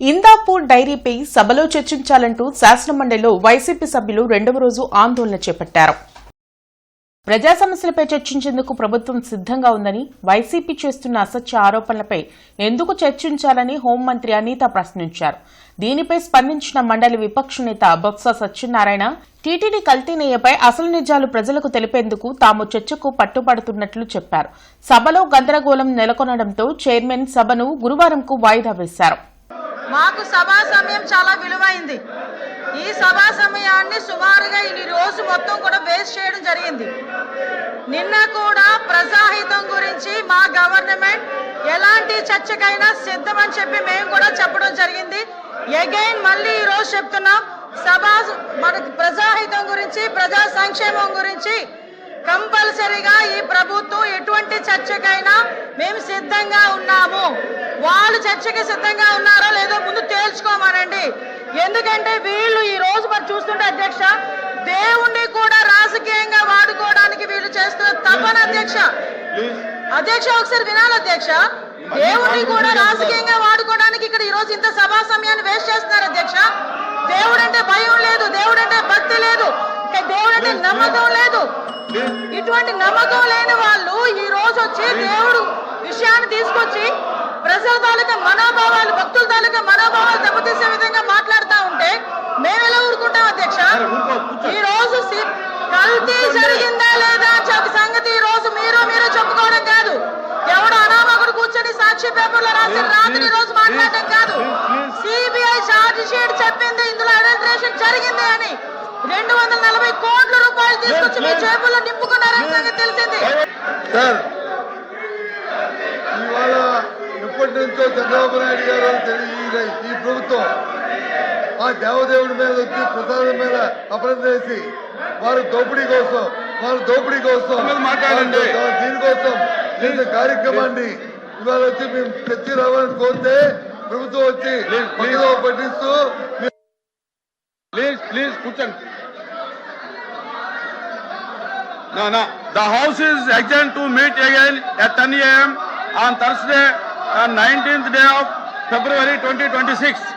ఇందాపూర్ డైరీపై సభలో చర్చించాలంటూ శాసనమండలిలో వైసీపీ సభ్యులు రెండవ రోజు ఆందోళన చేపట్టారు. ప్రజా సమస్యలపై చర్చించేందుకు ప్రభుత్వం సిద్ధంగా ఉందని వైసీపీ చేస్తున్న అసత్య ఆరోపణలపై ఎందుకు చర్చించాలని హోంమంత్రి అనిత ప్రశ్నించారు. దీనిపై స్పందించిన మండలి విపక్ష నేత బొత్స సత్యనారాయణ టీటీడీ కల్తీనేయపై అసలు నిజాలు ప్రజలకు తెలిపేందుకు తాము చర్చకు పట్టుబడుతున్నట్లు చెప్పారు. సభలో గందరగోళం నెలకొనడంతో చైర్మన్ సభను గురువారంకు వాయిదా వేశారు. మాకు సభా సమయం చాలా విలువైంది. ఈ సభా సమయాన్ని సుమారుగా ఈ రోజు మొత్తం కూడా వేస్ట్ చేయడం జరిగింది. నిన్న కూడా ప్రజాహితం గురించి మా గవర్నమెంట్ ఎలాంటి చర్చకైనా సిద్ధమని చెప్పి మేము కూడా చెప్పడం జరిగింది. ఎగైన్ మళ్ళీ ఈ రోజు చెప్తున్నాం సభ మనకి ప్రజాహితం గురించి ప్రజా సంక్షేమం గురించి కంపల్సరీగా ఈ ప్రభుత్వం ఎటువంటి చర్చకైనా మేము సిద్ధంగా ఉన్నాం వాళ్ళు చర్చకి సిద్ధంగా ఉన్నారో లేదో ముందు తేల్చుకోమనండి. ఎందుకంటే వీళ్ళు ఈ రోజు మరి చూస్తుంటే అధ్యక్ష దేవుణ్ణి కూడా రాజకీయంగా వాడుకోవడానికి వీళ్ళు చేస్తున్న తపన అధ్యక్ష. అధ్యక్ష ఒకసారి వినాలి అధ్యక్ష. దేవుణ్ణి కూడా రాజకీయంగా వాడుకోవడానికి ఇక్కడ ఈ రోజు ఇంత సభా సమయాన్ని వేస్ట్ చేస్తున్నారు అధ్యక్ష. దేవుడు అంటే భయం లేదు దేవుడు అంటే భక్తి లేదు. దేవుడు అంటే నమ్మకం లేదు. ఇటువంటి నమ్మకం లేని వాళ్ళు ఈ రోజు వచ్చి దేవుడు విషయాన్ని తీసుకొచ్చి ప్రజల తాలూకా మనోభావాలు భక్తుల తాలూకా మనోభావాలు దెబ్బతీసే విధంగా మాట్లాడుతూ ఉంటే మేము ఎలా ఊరుకుంటాం అధ్యక్ష? ఈ రోజు కల్తీ జరిగిందా లేదా సంగతి ఈ రోజు మీరు మీరు చెప్పుకోవడం కాదు. ఎవడు అనామకుడు కూర్చొని సాక్షి పేపర్లో రాసిన రాత్రి ఈ రోజు మాట్లాడడం కాదు. సిబిఐ ఛార్జ్ షీట్ చెప్పింది ఇందులో అడల్ట్రేషన్ జరిగింది అని. రెండు వందల నలభై కోట్ల రూపాయలు తీసుకొచ్చి మీ జేబుల్లో నింపుకున్నారని సంగతి తెలిసింది సార్ ఇవాళ ఎప్పటి నుంచో చంద్రబాబు నాయుడు గారు తెలి- ఈ- ప్రభుత్వం ఆ దేవదేవుడి మీద వచ్చి ప్రసాదం మీద అపరాధం చేసి వారు దోపిడీ కోసం వారు దోపిడీ కోసం మాట్లాడండి. దీనికోసం కార్యక్రమాన్ని ఇవాళ వచ్చి మేము తెచ్చి రావాలని కోరితే ప్రభుత్వం వచ్చి పట్టిస్తూ Please, please, కూర్చోండి. No, no. The house is adjourned to meet again at 10 a.m. on Thursday, on 19th day of February 2026.